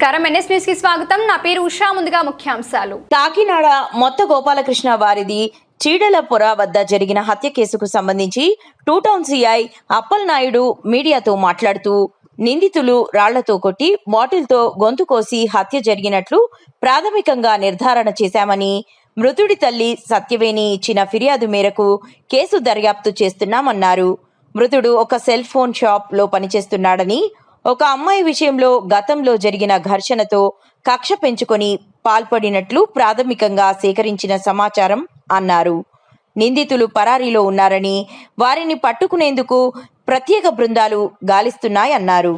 నమస్కారం. ఎన్ఎస్ న్యూస్కి స్వాగతం. నా పేరు ఉషా. ముందుగా ముఖ్యాంశాలు. కాకినాడ మొత్త గోపాలకృష్ణ వారిది చీడలపుర వద్ద జరిగిన హత్య కేసుకు సంబంధించి two town CI Appal Naidu మీడియాతో మాట్లాడుతూ నిందితులు రాళ్ళతో కొట్టి బాటిల్తో గొంతు కోసి హత్య జరిగినట్లు ప్రాథమికంగా నిర్ధారణ చేశామని మృతుడి తల్లి సత్యవేణి ఇచ్చిన ఫిర్యాదు మేరకు కేసు దర్యాప్తు చేస్తున్నామన్నారు. మృతుడు ఒక సెల్ ఫోన్ షాప్లో పనిచేస్తున్నాడని ఒక అమ్మాయి విషయంలో గతంలో జరిగిన ఘర్షణతో కక్ష పెంచుకొని పాల్పడినట్లు ప్రాథమికంగా సేకరించిన సమాచారం అన్నారు. నిందితులు పరారీలో ఉన్నారని వారిని పట్టుకునేందుకు ప్రత్యేక బృందాలు గాలిస్తున్నాయన్నారు.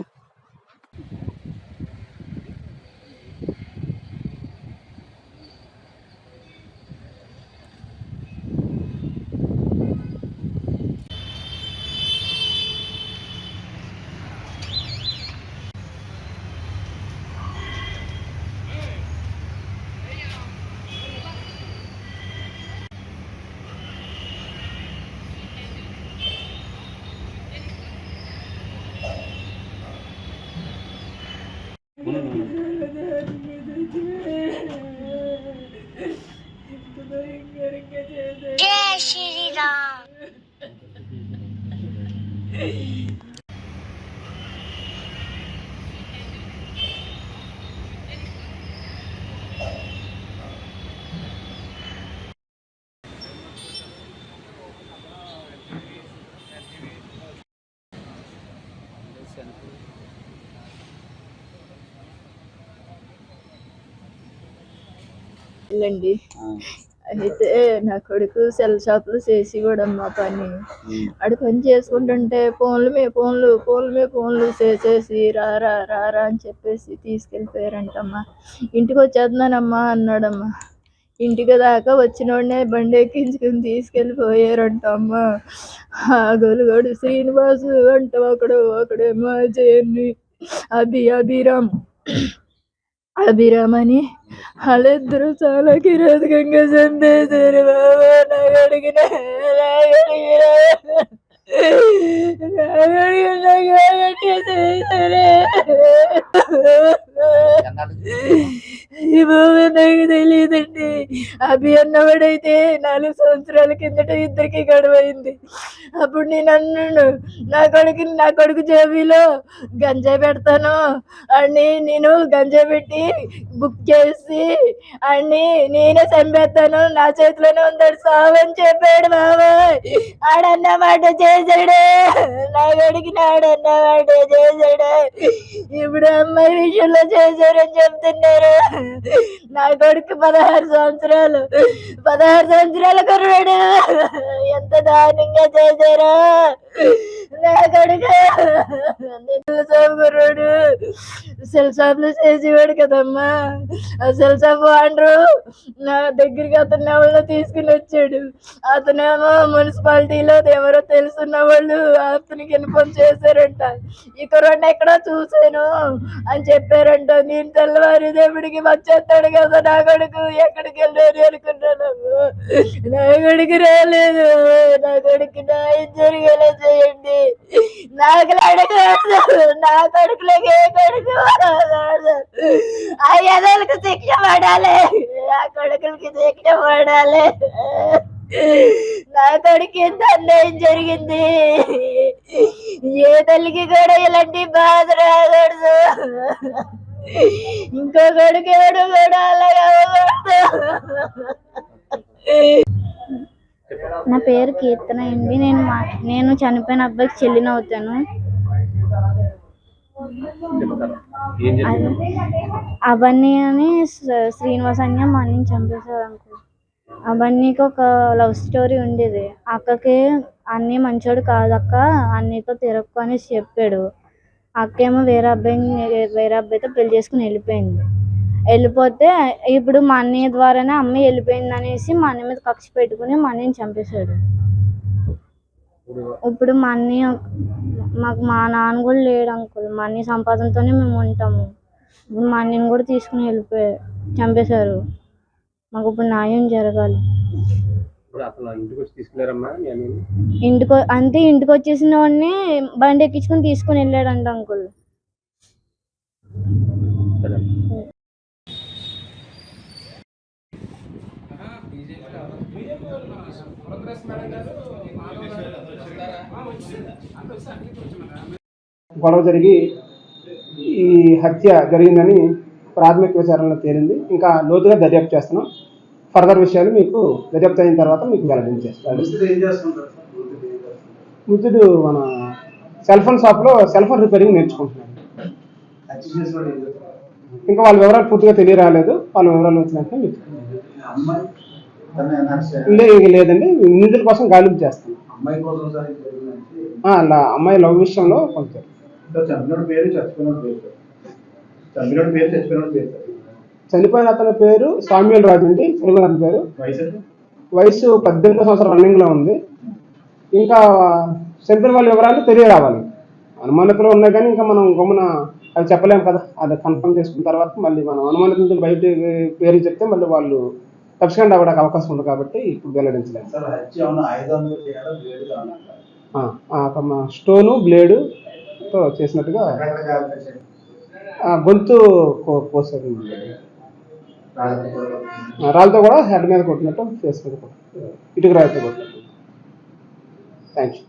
వెళ్ళండి అయితే నా కొడుకు సెల్ షాప్లో చేసి కూడా అమ్మా పని ఆడు పని చేసుకుంటుంటే ఫోన్లు మీ ఫోన్లు ఫోన్లు మీ ఫోన్లు చేసేసి రారా రారా అని చెప్పేసి తీసుకెళ్ళిపోయారంటమ్మా. ఇంటికి వచ్చేస్తున్నానమ్మా అన్నాడమ్మా. ఇంటికి దాకా వచ్చినోడనే బండి ఎక్కించుకుని తీసుకెళ్ళిపోయారంట అమ్మా ఆ గొలుగోడు శ్రీనివాసు అంట ఒకడు ఒకడేమో జయన్ని అభి అభిరామ్ అభిరామని వాళ్ళిద్దరూ చాలా కిరాతకంగా చంపేశారు బాబా. నాకు అడిగిన ఈ తెలియదండి అభి అన్నవాడైతే నాలుగు సంవత్సరాల కిందట ఇద్దరికి గడవైంది. అప్పుడు నేను అన్నాను నా కొడుకు నా కొడుకు జేబీలో గంజాయి పెడతాను. అని నేను గంజాయి పెట్టి బుక్ చేసి అని నేనే చంపేస్తాను. నా చేతిలోనే ఉందాడు అని చెప్పాడు బాబాయ్. ఆడన్నమాట చేశాడే నా కొడుకు నాడన్నమాట చేశాడే ఇప్పుడు అమ్మాయి విషయంలో చేశారని చెప్తున్నారు. నా కొడుకు పదహారు సంవత్సరాలు సంవత్సరాలు. పదహారు సంవత్సరాల కుర్రాడు ఎంత దారుణంగా చేశారా. నా కొడుకు. సెల్ కుర్రాడు సెల్ షాప్లో చేసేవాడు కదమ్మా. ఆ సెల్ షాప్ వాండరు నా దగ్గరికి అతను ఎవరో తీసుకుని వచ్చాడు. అతనేమో మున్సిపాలిటీలో ఎవరో తెలుసున్న వాళ్ళు అతనికి ఇన్ఫార్మ్ చేశారంట. ఈ కుర్రాడిని ఎక్కడో చూశాను అని చెప్పారంట. నేను తెల్లవారిదేవుడికి వచ్చేస్తాడు కదా నా కొడుకు. ఎక్కడికి వెళ్ళారు అనుకున్నాను నా కొడుకు రాలేదు. నా కొడుకు న్యాయం జరిగేలా చేయండి. నాకు అడగదు నా కొడుకులకి ఏ కొడుకు? ఆ ఎదలకు శిక్ష పడాలి? ఆ కొడుకులకి శిక్ష పడాలి. నా కొడుకు ఎంత అన్యాయం జరిగింది. ఏ తల్లికి కూడా ఇలాంటి బాధ రాకూడదు. ఇంకో కొడుకు ఎవడు కూడా అలాగే అవ్వకూడదు. నా పేరు కీర్తన అండి. నేను మా నేను చనిపోయిన అబ్బాయికి చెల్లిన అవుతాను. అది- అవన్నీ అని శ్రీ- శ్రీనివాస్ అని మా అన్నని చంపేశారు అనుకో అవన్నీకి ఒక లవ్ స్టోరీ ఉండేది. అక్కకి అన్నీ మంచోడు కాదక్క అన్నీతో తిరక్కు అనేసి చెప్పాడు. అక్కేమో వేరే అబ్బాయిని వేరే అబ్బాయితో పెళ్ళి చేసుకుని వెళ్ళిపోయింది. వెళ్ళిపోతే ఇప్పుడు మా అన్నయ్య ద్వారానే అమ్మాయి వెళ్ళిపోయింది అనేసి మా అన్నయ్య మీద కక్ష పెట్టుకుని మా అన్నయ్యని చంపేశాడు. ఇప్పుడు మా అన్నయ్య మాకు మా నాన్న కూడా లేడు అంకుల్. మా అన్నయ్య సంపాదనతోనే మేము ఉంటాము. ఇప్పుడు మా అన్నయ్యని కూడా తీసుకుని వెళ్ళిపోయారు చంపేశారు. మాకు ఇప్పుడు న్యాయం జరగాలి. ఇంటికి అంతే ఇంటికి వచ్చేసిన వాడిని బండి ఎక్కించుకొని తీసుకుని వెళ్ళాడంట అంకుల్. గొడవ జరిగి ఈ హత్య జరిగిందని ప్రాథమిక విచారణలో తేలింది. ఇంకా లోతుగా దర్యాప్తు చేస్తున్నాం. ఫర్దర్ విషయాలు మీకు దర్యాప్తు అయిన తర్వాత మీకు వెల్లడించేస్తాను మృతుడు మన సెల్ ఫోన్ షాప్లో సెల్ ఫోన్ రిపేరింగ్ నేర్చుకుంటున్నాడు ఇంకా వాళ్ళ వివరాలు పూర్తిగా తెలియరాలేదు. వాళ్ళ వివరాలు వచ్చినట్టు మీకు అమ్మాయి తన ఎన్ఆర్సీ లే- లేదండి. నిందితుల కోసం గాలింపు చేస్తాం అమ్మాయి కోసం సార్ ఇది జరిగిందంటే ఆ, అలా అమ్మాయి లవ్ విషయంలో కొంచెం చనిపోయిన అతని పేరు సామ్యుల్ రాజు అండి. చనిపోయిన పేరు. వయసు పద్దెనిమిది సంవత్సరం రన్నింగ్లో ఉంది. ఇంకా చనిపోయిన వాళ్ళ వివరాలు తెలియరావాలి అనుమానితులు ఉన్నాయి కానీ ఇంకా మనం గమ్మున అది చెప్పలేము కదా. అది కన్ఫర్మ్ చేసుకున్న తర్వాత మళ్ళీ మనం అనుమానితులు బయట పేరు చెప్తే మళ్ళీ వాళ్ళు తప్పకుండా అవ్వడానికి అవకాశం ఉంది కాబట్టి ఇప్పుడు మా స్టోను బ్లేడుతో చేసినట్టుగా గొంతు కోసారు రాళ్ళతో కూడా హెడ్ మీద కొట్టినట్టు ఫేస్ మీద కొట్టినట్టు ఇటుక రాయితో కొట్టినట్టు. Thank you